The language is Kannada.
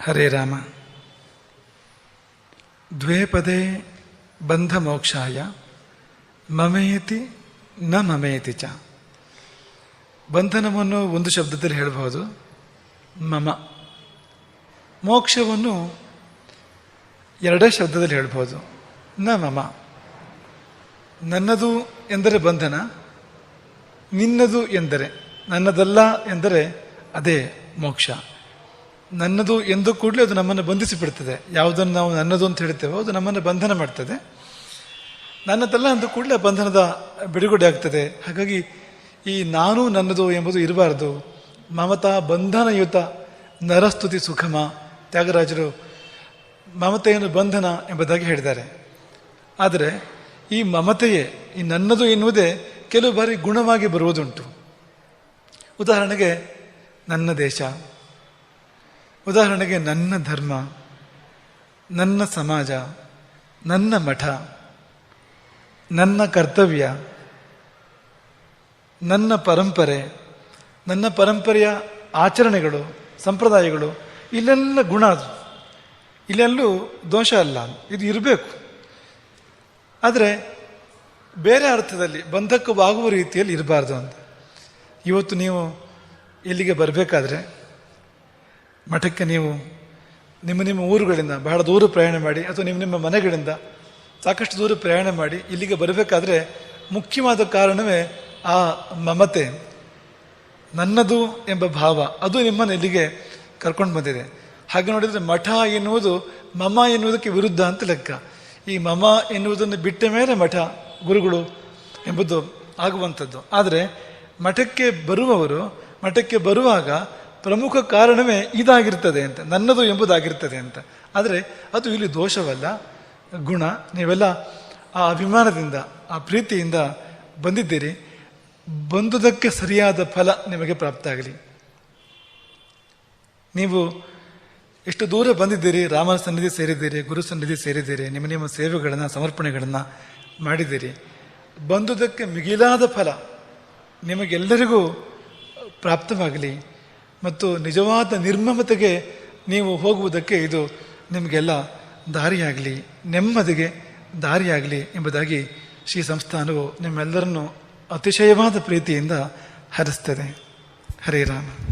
ಹರೇ ರಾಮ. ದ್ವೇ ಪದೇ ಬಂಧ ಮೋಕ್ಷಾಯ ಮಮೇತಿ ನ ಮಮೇತಿ ಚ. ಬಂಧನವನ್ನು ಒಂದು ಶಬ್ದದಲ್ಲಿ ಹೇಳಬಹುದು. ಮಮ. ಮೋಕ್ಷವನ್ನು ಎರಡೇ ಶಬ್ದದಲ್ಲಿ ಹೇಳ್ಬೋದು ನ ಮಮ. ನನ್ನದು ಎಂದರೆ ಬಂಧನ, ನಿನ್ನದು ಎಂದರೆ, ನನ್ನದಲ್ಲ ಎಂದರೆ ಅದೇ ಮೋಕ್ಷ. ನನ್ನದು ಎಂದು ಕೂಡಲೇ ಅದು ನಮ್ಮನ್ನು ಬಂಧಿಸಿ ಬಿಡ್ತದೆ ಯಾವುದನ್ನು ನಾವು ನನ್ನದು ಅಂತ ಹೇಳ್ತೇವೋ ಅದು ನಮ್ಮನ್ನು ಬಂಧನ ಮಾಡ್ತದೆ. ನನ್ನದಲ್ಲ ಅಂದು ಕೂಡಲೇ ಬಂಧನದ ಬಿಡುಗಡೆ ಆಗ್ತದೆ. ಹಾಗಾಗಿ ಈ ನಾನು ನನ್ನದು ಎಂಬುದು ಇರಬಾರ್ದು. ಮಮತಾ ಬಂಧನಯುತ ನರಸ್ತುತಿ ಸುಖಮ. ತ್ಯಾಗರಾಜರು ಮಮತೆಯನ್ನು ಬಂಧನ ಎಂಬುದಾಗಿ ಹೇಳಿದ್ದಾರೆ. ಆದರೆ ಈ ಮಮತೆಯೇ, ಈ ನನ್ನದು ಎನ್ನುವುದೇ ಕೆಲವು ಬಾರಿ ಗುಣವಾಗಿ ಬರುವುದುಂಟು. ಉದಾಹರಣೆಗೆ ನನ್ನ ದೇಶ. ಉದಾಹರಣೆಗೆ ನನ್ನ ಧರ್ಮ, ನನ್ನ ಸಮಾಜ, ನನ್ನ ಮಠ, ನನ್ನ ಕರ್ತವ್ಯ, ನನ್ನ ಪರಂಪರೆ, ನನ್ನ ಪರಂಪರೆಯ ಆಚರಣೆಗಳು, ಸಂಪ್ರದಾಯಗಳು, ಇಲ್ಲೆಲ್ಲ ಗುಣ ಅದು. ಇಲ್ಲೆಲ್ಲೂ ದೋಷ ಅಲ್ಲ. ಇದು ಇರಬೇಕು. ಆದರೆ ಬೇರೆ ಅರ್ಥದಲ್ಲಿ ಬಂಧಕವಾಗುವ ರೀತಿಯಲ್ಲಿ ಇರಬಾರ್ದು ಅಂತ. ಇವತ್ತು ನೀವು ಇಲ್ಲಿಗೆ ಬರಬೇಕಾದ್ರೆ ಮಠಕ್ಕೆ ನೀವು ನಿಮ್ಮ ನಿಮ್ಮ ಊರುಗಳಿಂದ ಬಹಳ ದೂರ ಪ್ರಯಾಣ ಮಾಡಿ ಅಥವಾ ನಿಮ್ಮ ನಿಮ್ಮ ಮನೆಗಳಿಂದ ಸಾಕಷ್ಟು ದೂರ ಪ್ರಯಾಣ ಮಾಡಿ ಇಲ್ಲಿಗೆ ಬರಬೇಕಾದ್ರೆ ಮುಖ್ಯವಾದ ಕಾರಣವೇ ಆ ಮಮತೆ. ನನ್ನದು ಎಂಬ ಭಾವ, ಅದು ನಿಮ್ಮನ್ನು ಇಲ್ಲಿಗೆ ಕರ್ಕೊಂಡು ಬಂದಿದೆ. ಹಾಗೆ ನೋಡಿದರೆ ಮಠ ಎನ್ನುವುದು ಮಮ ಎನ್ನುವುದಕ್ಕೆ ವಿರುದ್ಧ ಅಂತ ಲೆಕ್ಕ. ಈ ಮಮ ಎನ್ನುವುದನ್ನು ಬಿಟ್ಟ ಮೇಲೆ ಮಠ ಗುರುಗಳು ಎಂಬುದು ಆಗುವಂಥದ್ದು. ಆದರೆ ಮಠಕ್ಕೆ ಬರುವವರು, ಮಠಕ್ಕೆ ಬರುವಾಗ ಪ್ರಮುಖ ಕಾರಣವೇ ಇದಾಗಿರ್ತದೆ ಅಂತ, ನನ್ನದು ಎಂಬುದಾಗಿರ್ತದೆ ಅಂತ. ಆದರೆ ಅದು ಇಲ್ಲಿ ದೋಷವಲ್ಲ, ಗುಣ. ನೀವೆಲ್ಲ ಆ ಅಭಿಮಾನದಿಂದ, ಆ ಪ್ರೀತಿಯಿಂದ ಬಂದಿದ್ದೀರಿ. ಬಂದುದಕ್ಕೆ ಸರಿಯಾದ ಫಲ ನಿಮಗೆ ಪ್ರಾಪ್ತ ಆಗಲಿ ನೀವು ಎಷ್ಟು ದೂರ ಬಂದಿದ್ದೀರಿ, ರಾಮನ ಸನ್ನಿಧಿ ಸೇರಿದ್ದೀರಿ, ಗುರು ಸನ್ನಿಧಿ ಸೇರಿದ್ದೀರಿ, ನಿಮ್ಮ ನಿಮ್ಮ ಸೇವೆಗಳನ್ನು, ಸಮರ್ಪಣೆಗಳನ್ನು ಮಾಡಿದ್ದೀರಿ. ಬಂದುದಕ್ಕೆ ಮಿಗಿಲಾದ ಫಲ ನಿಮಗೆಲ್ಲರಿಗೂ ಪ್ರಾಪ್ತವಾಗಲಿ. ಮತ್ತು ನಿಜವಾದ ನಿರ್ಮಮತೆಗೆ ನೀವು ಹೋಗುವುದಕ್ಕೆ ಇದು ನಿಮಗೆಲ್ಲ ದಾರಿಯಾಗಲಿ, ನೆಮ್ಮದಿಗೆ ದಾರಿಯಾಗಲಿ ಎಂಬುದಾಗಿ ಶ್ರೀ ಸಂಸ್ಥಾನವು ನಿಮ್ಮೆಲ್ಲರನ್ನು ಅತಿಶಯವಾದ ಪ್ರೀತಿಯಿಂದ ಹರಿಸ್ತದೆ. ಹರೇ ರಾಮ.